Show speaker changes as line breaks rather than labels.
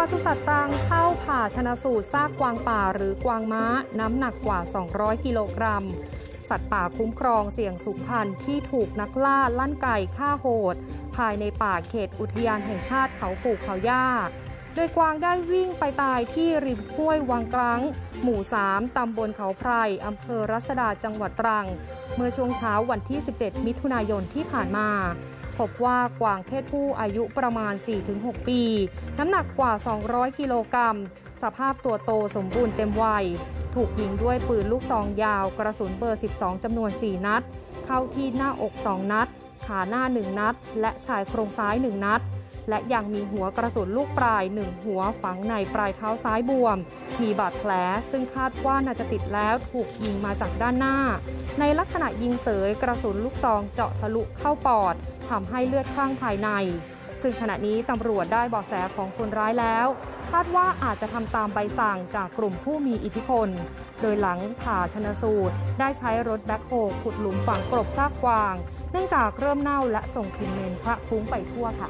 ปศุสัตว์ตรังเข้าผ่าชนะสูตรซากกวางป่าหรือกวางม้า น้ำหนักกว่า 200 กิโลกรัม สัตว์ป่าคุ้มครองเสี่ยงสูญพันธุ์ที่ถูกนักล่าลั่นไก่ฆ่าโหด ภายในป่าเขตอุทยานแห่งชาติเขาปู่เขาย่า โดยกวางได้วิ่งไปตายที่ริมห้วยวังกรัง หมู่ 3 ตำบลเขาไพรอำเภอรัศดาจังหวัดตรัง เมื่อช่วงเช้าวันที่ 17 มิถุนายนที่ผ่านมา พบว่ากวางเพศผู้อายุประมาณ 4-6 ปี น้ำหนักกว่า 200 กิโลกรัม สภาพตัวโตสมบูรณ์เต็มวัย ถูกยิงด้วยปืนลูกซองยาวกระสุนเบอร์ 12 จำนวน 4 นัด เข้าที่หน้าอก 2 นัด ขาหน้า 1 นัด และชายโครงซ้าย 1 นัด และยังมีหัวกระสุนลูกปลาย 1 หัวฝังในปลายเท้าซ้ายบวม มีบาดแผลซึ่งคาดว่าน่าจะติดแล้วถูกยิงมาจากด้านหน้า ในลักษณะยิงเสยกระสุนลูกซองเจาะทะลุเข้าปอดทำให้เลือดข้างภายใน ซึ่งขณะนี้ตำรวจได้เบาะแสของคนร้ายแล้วคาดว่าอาจจะทำตามใบสั่งจากกลุ่มผู้มีอิทธิพล โดยหลังผ่าชนสูตร ได้ใช้รถแบ็คโฮขุดหลุมฝังกลบซากกวาง เนื่องจากเริ่มเน่าและส่งกลิ่นเหม็นคละคลุ้งไปทั่วค่ะ